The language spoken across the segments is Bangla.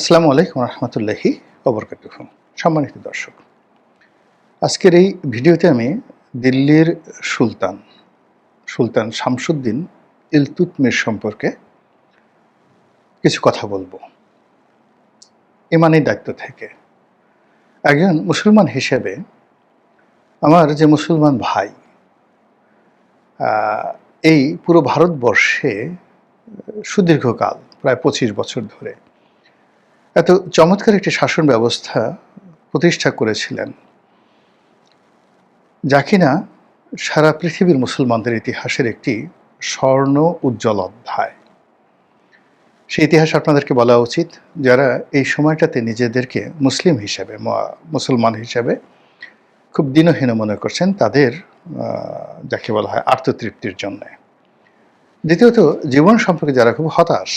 আসসালামু আলাইকুম রহমতুল্লাহি অবরকাতুহ সম্মানিত দর্শক, আজকের এই ভিডিওতে আমি দিল্লির সুলতান সুলতান শামসুদ্দিন ইলতুতমির সম্পর্কে কিছু কথা বলব। ইমানি দায়িত্ব থেকে। একজন মুসলমান হিসেবে আমার যে মুসলমান ভাই এই পুরো ভারতবর্ষে সুদীর্ঘকাল, প্রায় পঁচিশ বছর ধরে এত চমৎকার একটি শাসন ব্যবস্থা প্রতিষ্ঠা করেছিলেন, যা কিনা সারা পৃথিবীর মুসলমানদের ইতিহাসের একটি স্বর্ণ উজ্জ্বল অধ্যায়। সেই ইতিহাস আপনাদেরকে বলা উচিত, যারা এই সময়টাতে নিজেদেরকে মুসলিম হিসেবে মুসলমান হিসেবে খুব দিনহীন মনে করছেন, তাদের যাকে বলা হয় আত্মতৃপ্তির জন্যে। দ্বিতীয়ত, জীবন সম্পর্কে যারা খুব হতাশ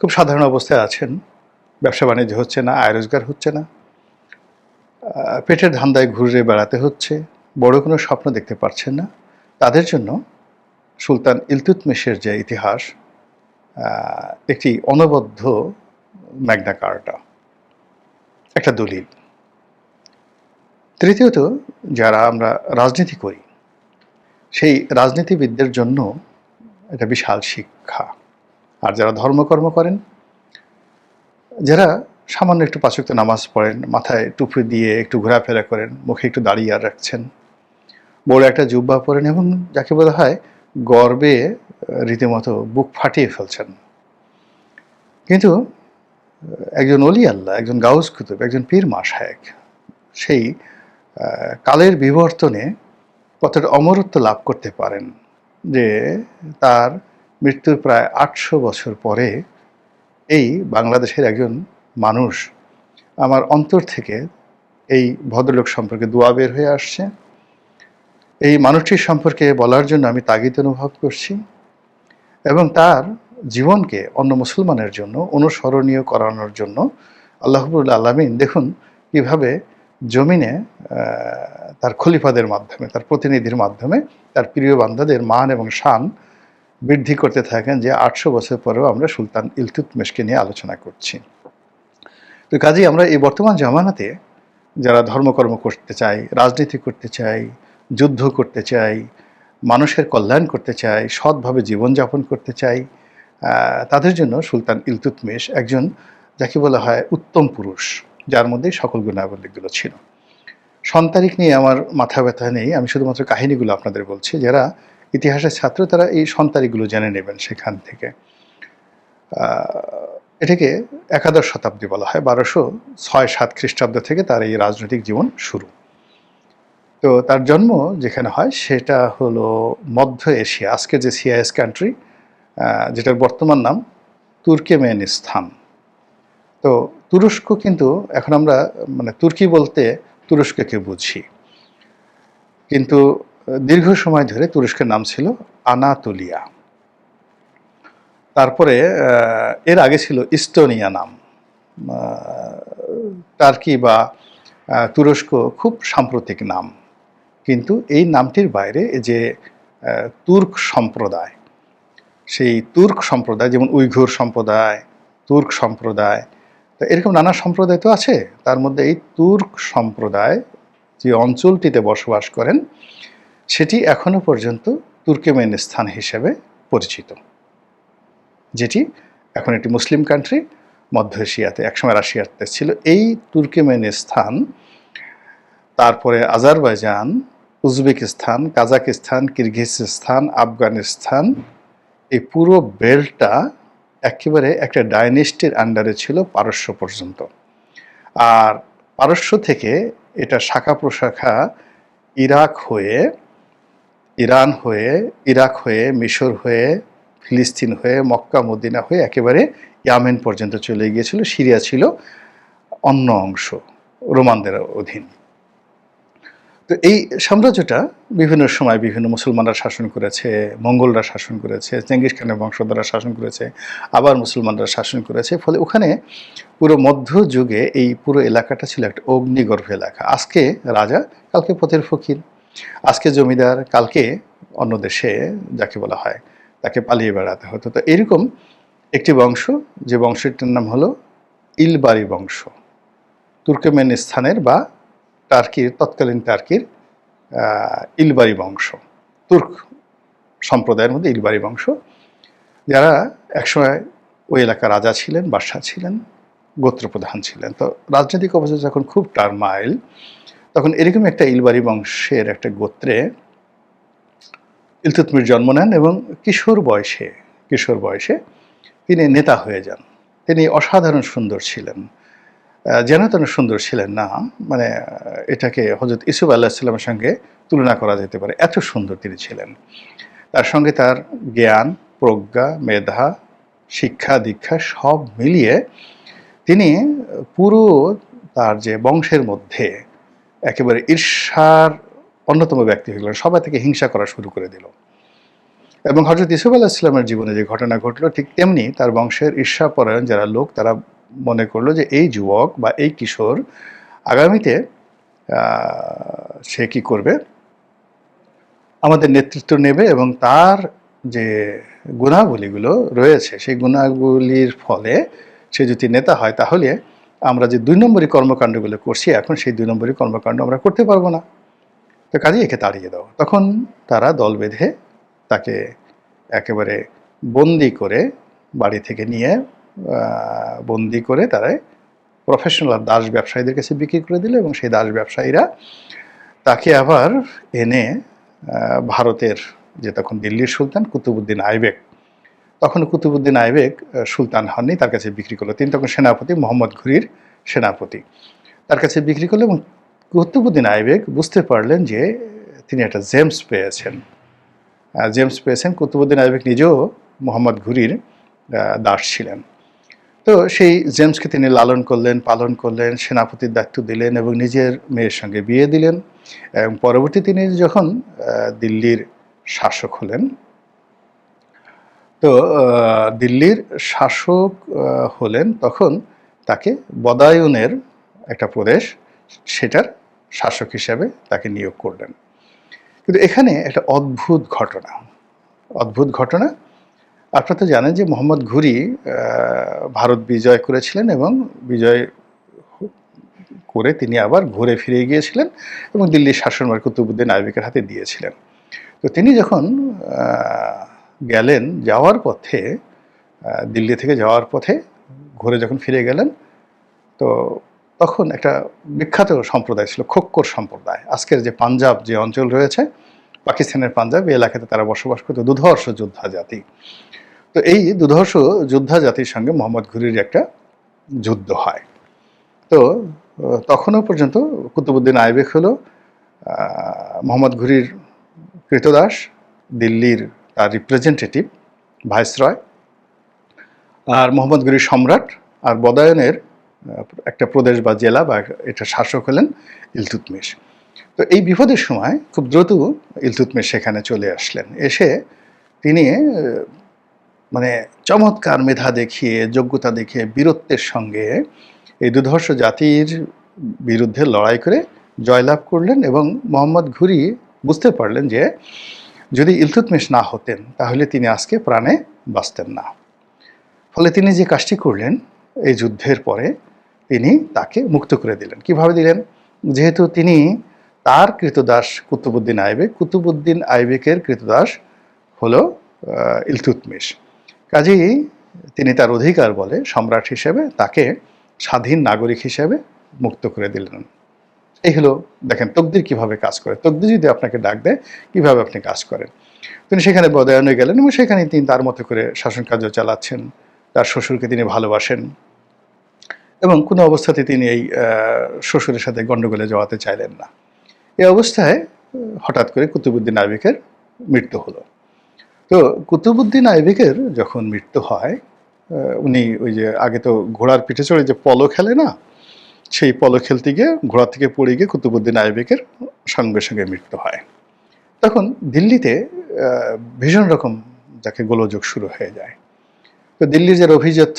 খুব সাধারণ অবস্থায় আছেন। ব্যবসা বাণিজ্য হচ্ছে না, আয় রোজগার হচ্ছে না। পেটের ধান্দায় ঘুরে বেড়াতে হচ্ছে। বড় কোনো স্বপ্ন দেখতে পারছেন না। তাদের জন্য সুলতান ইলতুতমিশের যে ইতিহাস একটি অনবদ্য ম্যাগনা কার্টা। একটা দলিল। তৃতীয়ত, যারা আমরা রাজনীতি করি, সেই রাজনীতিবিদদের জন্য এটা বিশাল শিক্ষা। আর যারা ধর্মকর্ম করেন, যারা সামান্য একটু পাঁচক্ত নামাজ পড়েন, মাথায় টুপি দিয়ে একটু ঘোরাফেরা করেন, মুখে একটু দাঁড়িয়ে আর রাখছেন, বড় একটা জুব্বা পরেন এবং যাকে বলা হয় গর্বে রীতিমতো বুক ফাটিয়ে ফেলছেন। কিন্তু একজন অলি আল্লাহ, একজন গাউস কুতুব, একজন পীর মাসায়েক সেই কালের বিবর্তনে কতটা অমরত্ব লাভ করতে পারেন যে তার মৃত্যুর প্রায় আটশো বছর পরে এই বাংলাদেশের একজন মানুষ আমার অন্তর থেকে এই ভদ্রলোক সম্পর্কে দোয়া বের হয়ে আসছে। এই মানুষটির সম্পর্কে বলার জন্য আমি তাগিদ অনুভব করছি এবং তার জীবনকে অন্য মুসলমানের জন্য অনুসরণীয় করানোর জন্য আল্লাহবুল আলমিন দেখুন কীভাবে জমিনে তার খলিফাদের মাধ্যমে, তার প্রতিনিধির মাধ্যমে তার প্রিয় বান্ধাদের মান এবং শান বৃদ্ধি করতে থাকেন যে আটশো বছর পরেও আমরা সুলতান ইলতুতমেশকে নিয়ে আলোচনা করছি। তো কাজেই আমরা এই বর্তমান জামানাতে যারা ধর্মকর্ম করতে চাই রাজনীতি করতে চাই যুদ্ধ করতে চাই মানুষের কল্যাণ করতে চাই সৎভাবে জীবনযাপন করতে চাই তাদের জন্য সুলতান ইলতুতমেশ একজন যাকে বলা হয় উত্তম পুরুষ, যার মধ্যে সকল গুণাবলীগুলো ছিল। সন্তারিক নিয়ে আমার মাথা ব্যথা নেই, আমি শুধুমাত্র কাহিনীগুলো আপনাদের বলছি, যারা ইতিহাসের ছাত্র, তারা এই সন্তারিকগুলো জেনে নেবেন সেখান থেকে। এটাকে একাদশ শতাব্দী বলা হয়, বারোশো ছয় সাত খ্রিস্টাব্দ থেকে তার এই রাজনৈতিক জীবন শুরু। তো তার জন্ম যেখানে হয়, সেটা হলো মধ্য এশিয়া, আজকে যে সিআইএস কান্ট্রি যেটার বর্তমান নাম তুর্কেমেনিস্তান। তো তুরস্ক কিন্তু এখন আমরা মানে তুর্কি বলতে তুরস্ককে বুঝি। কিন্তু দীর্ঘ সময় ধরে তুরস্কের নাম ছিল আনাতোলিয়া। তারপরে এর আগে ছিল ইস্তোনিয়া নাম। টার্কি বা তুরস্ক খুব সাম্প্রতিক নাম। কিন্তু এই নামটির বাইরে যে তুর্ক সম্প্রদায়, সেই তুর্ক সম্প্রদায়, যেমন উইঘুর সম্প্রদায়, তুর্ক সম্প্রদায়, তো এরকম নানা সম্প্রদায় তো আছে। তার মধ্যে এই তুর্ক সম্প্রদায় যে অঞ্চলটিতে বসবাস করেন সেটি এখনও পর্যন্ত তুর্কমেনিস্তান হিসেবে পরিচিত, যেটি এখন একটি মুসলিম কান্ট্রি মধ্য এশিয়াতে, একসময় রাশিয়াতে ছিল। এই তুর্কমেনিস্তান, তারপরে Azerbaijan, Uzbekistan, Kazakhstan, Kyrgyzstan, Afghanistan, এই পুরো বেল্টটা একেবারে একটা ডাইনেস্টির আন্ডারে ছিল পারস্য পর্যন্ত। আর পারস্য থেকে এটা শাখা প্রশাখা ইরাক হয়ে ইরান হয়ে, ইরাক হয়ে, মিশর হয়ে, ফিলিস্তিন হয়ে, মক্কা, মদিনা হয়ে একেবারে ইয়ামেন পর্যন্ত চলে গিয়েছিল। সিরিয়া ছিল অন্য অংশ, রোমানদের অধীন। তো এই সাম্রাজ্যটা বিভিন্ন সময় বিভিন্ন মুসলমানরা শাসন করেছে, মঙ্গলরা শাসন করেছে, চেঙ্গিস খানের বংশধররা শাসন করেছে, আবার মুসলমানরা শাসন করেছে। ফলে ওখানে পুরো মধ্যযুগে এই পুরো এলাকাটা ছিল একটা অগ্নিগর্ভ এলাকা। আজকে রাজা, কালকে পথের ফকির। আজকে জমিদার কালকে অন্য দেশে, যাকে বলা হয়, তাকে পালিয়ে বেড়াতে হতো। তো এরকম একটি বংশ, যে বংশটির নাম হলো ইলবারি বংশ। তুর্কমেনিস্তানের বা টার্কির, তৎকালীন টার্কির ইলবারি বংশ। তুর্ক সম্প্রদায়ের মধ্যে ইলবারি বংশ। যারা একসময় ওই এলাকার রাজা ছিলেন, বাদশাহ ছিলেন, গোত্রপ্রধান ছিলেন। তো রাজনৈতিক অবস্থা যখন খুব টার্মাইল তখন এরকম একটা ইলবারি বংশের একটা গোত্রে ইলতুতমির জন্ম নেন এবং কিশোর বয়সে কিশোর বয়সে তিনি নেতা হয়ে যান। তিনি অসাধারণ সুন্দর ছিলেন। যেন তেন সুন্দর ছিলেন না মানে এটাকে হজরত ইসুফ আল্লাহ সাল্লামের সঙ্গে তুলনা করা যেতে পারে। এত সুন্দর তিনি ছিলেন। তার সঙ্গে তার জ্ঞান, প্রজ্ঞা, মেধা, শিক্ষা, দীক্ষা সব মিলিয়ে তিনি পুরো তার যে বংশের মধ্যে একেবারে ঈর্ষার অন্যতম ব্যক্তি হয়ে গেলেন। সবাই থেকে হিংসা করা শুরু করে দিল। এবং হজরত ইসুফ আল্লাহ ইসলামের জীবনে যে ঘটনা ঘটলো, ঠিক তেমনি তার বংশের ঈর্ষাপরায়ণ যারা লোক, তারা মনে করল যে এই যুবক বা এই কিশোর আগামীতে সে কি করবে? আমাদের নেতৃত্ব নেবে এবং তার যে গুণাবলীগুলো রয়েছে, সেই গুণাবলীর ফলে সে যদি নেতা হয়, তাহলে আমরা যে দুই নম্বরই কর্মকাণ্ডগুলো করছি, এখন সেই দুই নম্বরই কর্মকাণ্ড আমরা করতে পারব না। তো কাজে একে তাড়িয়ে দাও। তখন তারা দল বেঁধে তাকে একেবারে বন্দি করে বাড়ি থেকে নিয়ে বন্দি করে তারা প্রফেশনাল দাস ব্যবসায়ীদের কাছে বিক্রি করে দিল এবং সেই দাস ব্যবসায়ীরা তাকে আবার এনে ভারতের যে তখন দিল্লির সুলতান কুতুবুদ্দিন আইবেক তখন কুতুবুদ্দিন আইবেক সুলতান হননি, তার কাছে বিক্রি করল। তিনি তখন সেনাপতি, মোহাম্মদ ঘুরির সেনাপতি। তার কাছে বিক্রি করল এবং কুতুবুদ্দিন আইবেক বুঝতে পারলেন যে তিনি একটা জেমস পেয়েছেন। জেমস পেয়েছেন কুতুবুদ্দিন আইবেক নিজেও মোহাম্মদ ঘুরির দাস ছিলেন। তো সেই জেমসকে তিনি লালন করলেন, পালন করলেন, সেনাপতির দায়িত্ব দিলেন এবং নিজের মেয়ের সঙ্গে বিয়ে দিলেন। এবং পরবর্তী তিনি যখন দিল্লির শাসক হলেন তো দিল্লির শাসক হলেন তখন তাকে বদায়নের একটা প্রদেশ, সেটার শাসক হিসাবে তাকে নিয়োগ করলেন। কিন্তু এখানে একটা অদ্ভুত ঘটনা অদ্ভুত ঘটনা। আপনারা তো জানেন যে মোহাম্মদ ঘুরি ভারত বিজয় করেছিলেন এবং বিজয় করে তিনি আবার ঘুরে ফিরে গিয়েছিলেন এবং দিল্লির শাসনভার কুতুবুদ্দিন আইবিকের হাতে দিয়েছিলেন। তো তিনি যখন গেলেন যাওয়ার পথে দিল্লি থেকে যাওয়ার পথে ঘুরে যখন ফিরে গেলেন, তো তখন একটা বিখ্যাত সম্প্রদায় ছিল, খোক্কর সম্প্রদায়। আজকের যে পাঞ্জাব যে অঞ্চল রয়েছে, পাকিস্তানের পাঞ্জাব, এই এলাকাতে তারা বসবাস করতো, দুধর্ষ যোদ্ধা জাতি। তো এই দুধর্ষ যোদ্ধা জাতির সঙ্গে মোহাম্মদ ঘুরির একটা যুদ্ধ হয়। তো তখনও পর্যন্ত কুতুবুদ্দিন আইবেক হলো মোহাম্মদ ঘুরির কৃতদাস, দিল্লির তার রিপ্রেজেন্টেটিভ ভাইসরয় আর মোহাম্মদ ঘুরির সম্রাট, আর বদায়নের একটা প্রদেশ বা জেলা বা এটা শাসক হলেন ইলতুতমিশ তো এই বিপদের সময় খুব দ্রুত ইলতুতমিশ সেখানে চলে আসলেন। এসে তিনি মানে চমৎকার মেধা দেখিয়ে, যোগ্যতা দেখিয়ে, বীরত্বের সঙ্গে এই দুধর্ষ জাতির বিরুদ্ধে লড়াই করে জয়লাভ করলেন এবং মোহাম্মদ ঘুরি বুঝতে পারলেন যে যদি ইলতুতমিশ না হতেন, তাহলে তিনি আজকে প্রাণে বাঁচতেন না। ফলে তিনি যে কাজটি করলেন, এই যুদ্ধের পরে তিনি তাকে মুক্ত করে দিলেন। কীভাবে দিলেন? যেহেতু তিনি তার কৃতদাস কুতুবুদ্দিন আইবেক, কুতুবুদ্দিন আইবেকের কৃতদাস হলো ইলতুতমিশ। কাজেই তিনি তার অধিকার বলে সম্রাট হিসেবে তাকে স্বাধীন নাগরিক হিসেবে মুক্ত করে দিলেন। এই হলো, দেখেন, তকদির কীভাবে কাজ করে। তকদির যদি আপনাকে ডাক দেয়, কীভাবে আপনি কাজ করেন? তিনি সেখানে বদায়নে গেলেন এবং সেখানে তিনি তার মতো করে শাসন কার্য চালাচ্ছেন। তার শ্বশুরকে তিনি ভালোবাসেন এবং কোনো অবস্থাতে তিনি এই শ্বশুরের সাথে গণ্ডগোলে যাওয়াতে চাইলেন না। এই অবস্থায়, হঠাৎ করে কুতুবুদ্দিন আইবিকের মৃত্যু হলো। তো কুতুবুদ্দিন আইবিকের যখন মৃত্যু হয় উনি ওই যে আগে তো ঘোড়ার পিঠে চড়ে যে পলো খেলে না সেই পলো খেলতে গিয়ে ঘোড়া থেকে পড়ে গিয়ে কুতুবুদ্দিন আইবেকের সঙ্গে সঙ্গে মৃত্যু হয়। তখন দিল্লিতে ভীষণ রকম যাকে গোলযোগ শুরু হয়ে যায়। তো দিল্লির যারা অভিজাত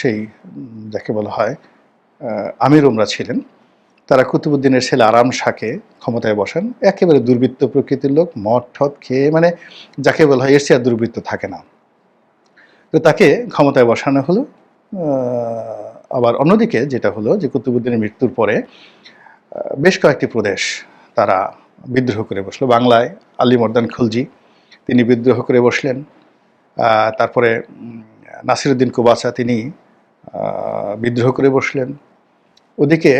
সেই যাকে বলা হয় আমির ওমরা ছিলেন, তারা কুতুবুদ্দিনের ছেলে আরাম শাহকে ক্ষমতায় বসান। একেবারে দুর্বৃত্ত প্রকৃতির লোক, মদ, ঠদ খেয়ে মানে যাকে বলা হয় আর দুর্বৃত্ত থাকে না। তো তাকে ক্ষমতায় বসানো হলো আবার অন্যদিকে যেটা হলো যে কুতুবুদ্দিনের মৃত্যুর পরে বেশ কয়েকটি প্রদেশ তারা বিদ্রোহ করে বসল। বাংলায় আলী মর্দান খুলজি, তিনি বিদ্রোহ করে বসলেন। তারপরে নাসিরুদ্দিন কুবাসা তিনি বিদ্রোহ করে বসলেন। ওদিকে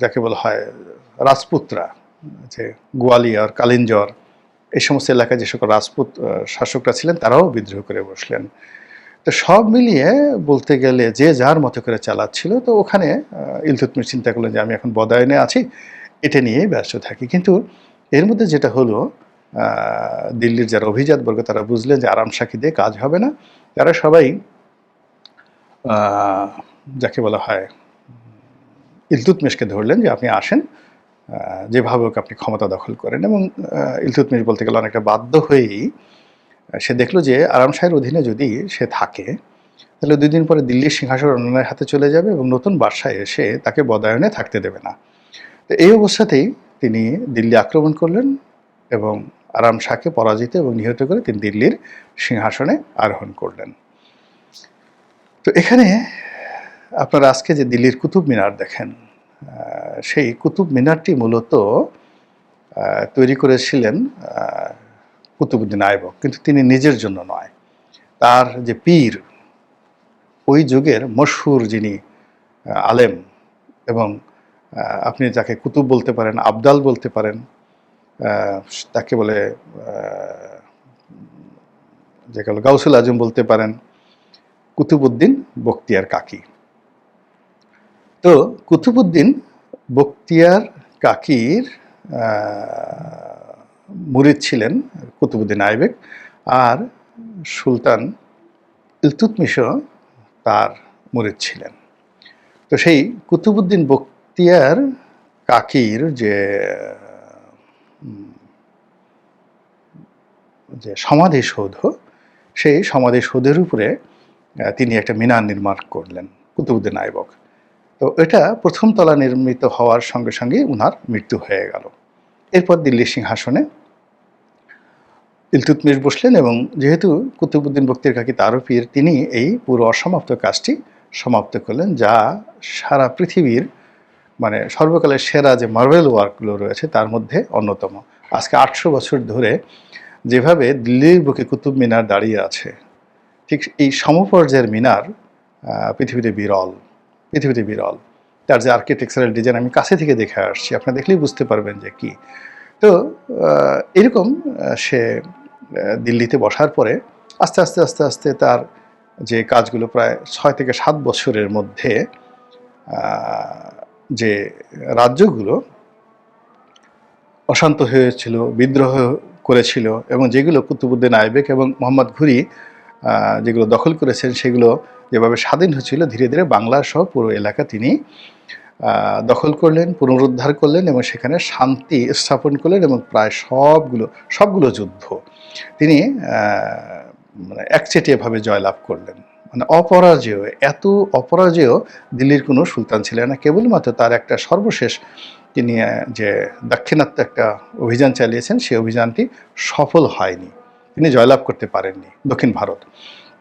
যাকে বলা হয় রাজপুতরা, যে গোয়ালিয়র কালিঞ্জর, এই সমস্ত এলাকায় যে সকল রাজপুত শাসকরা ছিলেন, তারাও বিদ্রোহ করে বসলেন। তো সব মিলিয়ে বলতে গেলে যে যার মতো করে চালাচ্ছিল তো ওখানে আহ, ইলতুৎমিশ চিন্তা করলেন যে আমি এখন বদায়নে আছি এটা নিয়েই ব্যস্ত থাকি। কিন্তু এর মধ্যে যেটা হলো দিল্লির যারা অভিজাত বর্গ তারা বুঝলেন যে আরাম সাক্ষী দিয়ে কাজ হবে না। তারা সবাই যাকে বলা হয় ইলতুৎমিশকে ধরলেন যে আপনি আসেন যেভাবে হোক আপনি ক্ষমতা দখল করেন। এবং আহ, ইলতুৎমিশ বলতে গেলে অনেকটা বাধ্য হয়েই সে দেখল যে আরাম শাহের অধীনে যদি সে থাকে, তাহলে দুই দিন পরে দিল্লির সিংহাসন অন্যের হাতে চলে যাবে এবং নতুন বাদশায় এসে তাকে বদায়নে থাকতে দেবে না। তো এই অবস্থাতেই তিনি দিল্লি আক্রমণ করলেন এবং আরাম শাহকে পরাজিত এবং নিহত করে তিনি দিল্লির সিংহাসনে আরোহণ করলেন। তো এখানে আপনারা আজকে যে দিল্লির কুতুব মিনার দেখেন সেই কুতুব মিনারটি মূলত তৈরি করেছিলেন কুতুবুদ্দিন আইবক কিন্তু তিনি নিজের জন্য নয়। তার যে পীর ওই যুগের মশহুর যিনি আলেম এবং আপনি যাকে কুতুব বলতে পারেন আবদাল বলতে পারেন তাকে বলে আহ, যেগুলো গাউসুল আজম বলতে পারেন কুতুবুদ্দিন বখতিয়ার কাকি। তো কুতুবুদ্দিন বখতিয়ার কাকির মুরিদ ছিলেন, কুতুবুদ্দিন আইবেক আর সুলতান ইলতুৎমিশও তার মুরিদ ছিলেন। তো সেই কুতুবুদ্দিন বখতিয়ার কাকির যে যে সমাধিসৌধ সেই সমাধিসৌধের উপরে তিনি একটা মিনার নির্মাণ করলেন কুতুবুদ্দিন আইবক। তো এটা প্রথম তলা নির্মিত হওয়ার সঙ্গে সঙ্গে উনার মৃত্যু হয়ে গেল। এরপর দিল্লির সিংহাসনে ইলতুৎমিশ বসলেন এবং যেহেতু কুতুবুদ্দিন বক্তির কাকি তারও পীর, তিনি এই পুরো অসমাপ্ত কাজটি সমাপ্ত করলেন, যা সারা পৃথিবীর মানে সর্বকালের সেরা যে মার্বেল ওয়ার্কগুলো রয়েছে তার মধ্যে অন্যতম। আজকে আটশো বছর ধরে যেভাবে দিল্লির বুকে কুতুব মিনার দাঁড়িয়ে আছে, ঠিক এই সমপর্যায়ের মিনার পৃথিবীতে বিরল পৃথিবীতে বিরল। তার যে আর্কিটেকচারাল ডিজাইন আমি কাছে থেকে দেখে আসছি, আপনারা দেখলেই বুঝতে পারবেন যে কি। তো এরকম সে দিল্লিতে বসার পরে আস্তে আস্তে আস্তে আস্তে তার যে কাজগুলো প্রায় ছয় থেকে সাত বছরের মধ্যে যে রাজ্যগুলো অশান্ত হয়েছিল, বিদ্রোহ করেছিল এবং যেগুলো কুতুবুদ্দিন আইবেক এবং মোহাম্মদ ঘুরি যেগুলো দখল করেছেন, সেগুলো যেভাবে স্বাধীন হয়েছিল, ধীরে ধীরে বাংলা সহ পুরো এলাকা তিনি দখল করলেন, পুনরুদ্ধার করলেন এবং সেখানে শান্তি স্থাপন করলেন এবং প্রায় সবগুলো সবগুলো যুদ্ধ তিনি মানে একচেটিয়াভাবে জয়লাভ করলেন। মানে অপরাজেয়, এত অপরাজেয় দিল্লির কোনো সুলতান ছিলেন না। কেবলমাত্র তার একটা সর্বশেষ তিনি যে দাক্ষিণাত্য একটা অভিযান চালিয়েছেন, সেই অভিযানটি সফল হয়নি। তিনি জয়লাভ করতে পারেননি দক্ষিণ ভারত।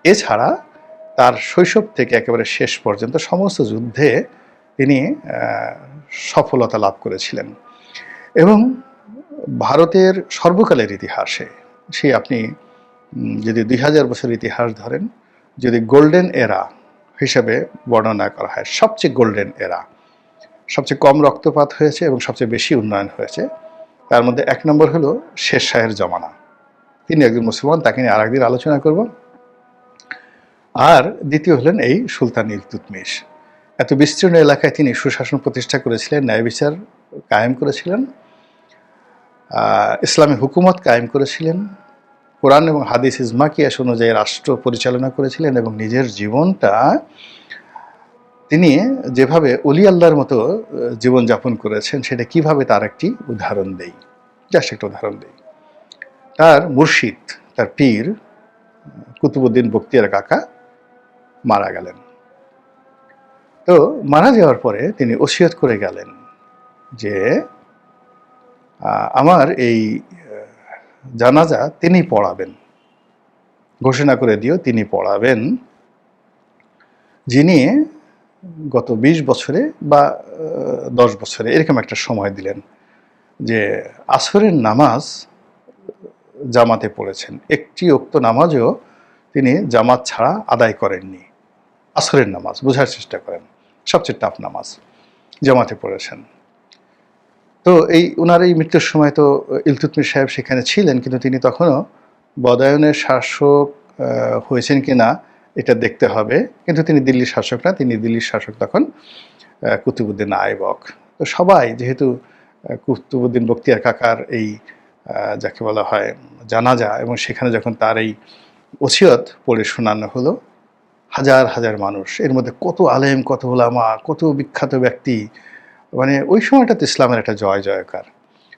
এছাড়া তার শৈশব থেকে একেবারে শেষ পর্যন্ত সমস্ত যুদ্ধে তিনি সফলতা লাভ করেছিলেন। এবং ভারতের সর্বকালের ইতিহাসে, সে আপনি যদি দুই হাজার বছর ইতিহাস ধরেন, যদি গোল্ডেন এরা হিসাবে বর্ণনা করা হয়, সবচেয়ে গোল্ডেন এরা, সবচেয়ে কম রক্তপাত হয়েছে এবং সবচেয়ে বেশি উন্নয়ন হয়েছে, তার মধ্যে এক নম্বর হলো শেষ শাহের জমানা। তিনি একজন মুসলমান, তাকে নিয়ে আরেকদিন আলোচনা করব। আর দ্বিতীয় হলেন এই সুলতান ইলতুৎমিশ এত বিস্তীর্ণ এলাকায় তিনি সুশাসন প্রতিষ্ঠা করেছিলেন, ন্যায় বিচার কায়েম করেছিলেন ইসলামী হুকুমত কায়েম করেছিলেন, কোরআন এবং হাদিস ইজমাকিয়াস অনুযায়ী রাষ্ট্র পরিচালনা করেছিলেন এবং নিজের জীবনটা তিনি যেভাবে অলি আল্লাহর মতো জীবনযাপন করেছেন, সেটা কীভাবে তার একটি উদাহরণ দেই? জাস্ট একটা উদাহরণ দেই। তার মুর্শিদ, তার পীর কুতুবুদ্দিন বক্তিয়ার কাকা মারা গেলেন। তো মারা যাওয়ার পরে তিনি ওসিয়ত করে গেলেন যে আমার এই জানাজা তিনি পড়াবেন। ঘোষণা করে দিও তিনি পড়াবেন। যিনি গত ২০ বছরে বা দশ বছরে এরকম একটা সময় দিলেন যে, আসরের নামাজ জামাতে পড়েছেন। একটি উক্ত নামাজও তিনি জামাত ছাড়া আদায় করেননি। আসরের নামাজ, বোঝার চেষ্টা করেন। সবচেয়ে টাফ নামাজ, জামাতে পড়েছেন। তো এই ওনার এই মৃত্যুর সময় তো ইলতুতমির সাহেব সেখানে ছিলেন, কিন্তু তিনি তখনও বদায়নের শাসক হয়েছেন কি না এটা দেখতে হবে। কিন্তু তিনি দিল্লির শাসক না, তিনি দিল্লির শাসক তখন কুতুবুদ্দিন আইবক তো সবাই যেহেতু কুতুবুদ্দিন বক্তিয়ার কাকার এই যাকে বলা হয় জানাজা, এবং সেখানে যখন তার এই ওসিয়ত পড়ে শোনানো হলো হাজার হাজার মানুষ। এর মধ্যে কত আলেম, কত ওলামা কত বিখ্যাত ব্যক্তি। মানে ওই সময়টাতে ইসলামের একটা জয় জয়কার।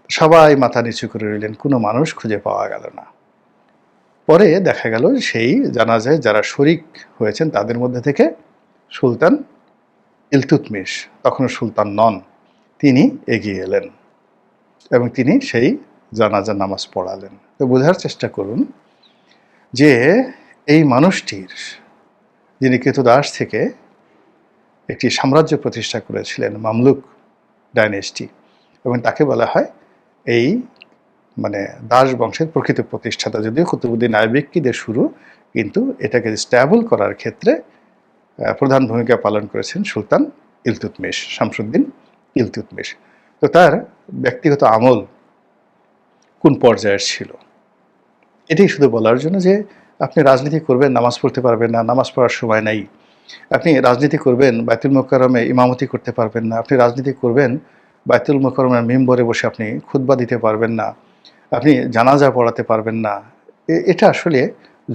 সবাই মাথা নিচু করে রইলেন, কোনো মানুষ খুঁজে পাওয়া গেল না। পরে দেখা গেল সেই জানাজায় যারা শরিক হয়েছেন, তাদের মধ্যে থেকে সুলতান ইলতুতমিশ, তখনও সুলতান নন, তিনি এগিয়ে এলেন এবং তিনি সেই জানাজা নামাজ পড়ালেন। তো বোঝার চেষ্টা করুন যে এই মানুষটির যিনি থেকে একটি সাম্রাজ্য প্রতিষ্ঠা করেছিলেন, মামলুক ডাইনেস্টি। এবং তাকে বলা হয় এই মানে দাস বংশের প্রকৃত প্রতিষ্ঠাতা। যদিও কুতুবুদ্দিন আইবেক্কিদের শুরু কিন্তু এটাকে স্ট্যাবল করার ক্ষেত্রে প্রধান ভূমিকা পালন করেছেন সুলতান ইলতুতমিশ, শামসুদ্দিন ইলতুতমিশ। তো তার ব্যক্তিগত আমল কোন পর্যায়ের ছিল? এটাই শুধু বলার জন্য যে আপনি রাজনীতি করবেন, নামাজ পড়তে পারবেন না, নামাজ পড়ার সময় নাই। আপনি রাজনীতি করবেন, বাইতুল মোকারমে ইমামতি করতে পারবেন না। আপনি রাজনীতি করবেন, বাইতুল মোকারমের মেম্বরে বসে আপনি খুতবা দিতে পারবেন না। আপনি জানাজা পড়াতে পারবেন না। এটা আসলে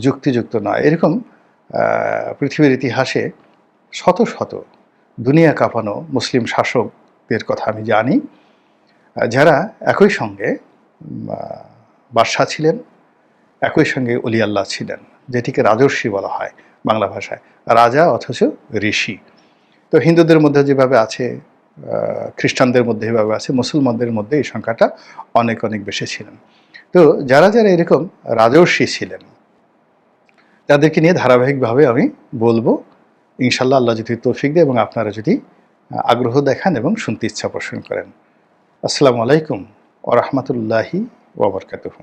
যুক্তিযুক্ত নয়। এরকম পৃথিবীর ইতিহাসে শত শত দুনিয়া কাঁপানো মুসলিম শাসকদের কথা আমি জানি। যারা একই সঙ্গে বাদশাহ ছিলেন একই সঙ্গে অলি আল্লাহ ছিলেন, যেটিকে রাজর্ষি বলা হয় বাংলা ভাষায়, রাজা অথচ ঋষি। তো হিন্দুদের মধ্যে যেভাবে আছে খ্রিস্টানদের মধ্যে যেভাবে আছে, মুসলমানদের মধ্যে এই সংখ্যাটা অনেক অনেক বেশি ছিলেন। তো যারা যারা এরকম রাজর্ষি ছিলেন, তাদেরকে নিয়ে ধারাবাহিকভাবে আমি বলব ইনশাল্লাহ আল্লাহ যদি তৌফিক দেয় এবং আপনারা যদি আগ্রহ দেখান এবং শুনতে ইচ্ছা পোষণ করেন। আসসালামু আলাইকুম ওরহমতুল্লাহি ওবরকাতুহ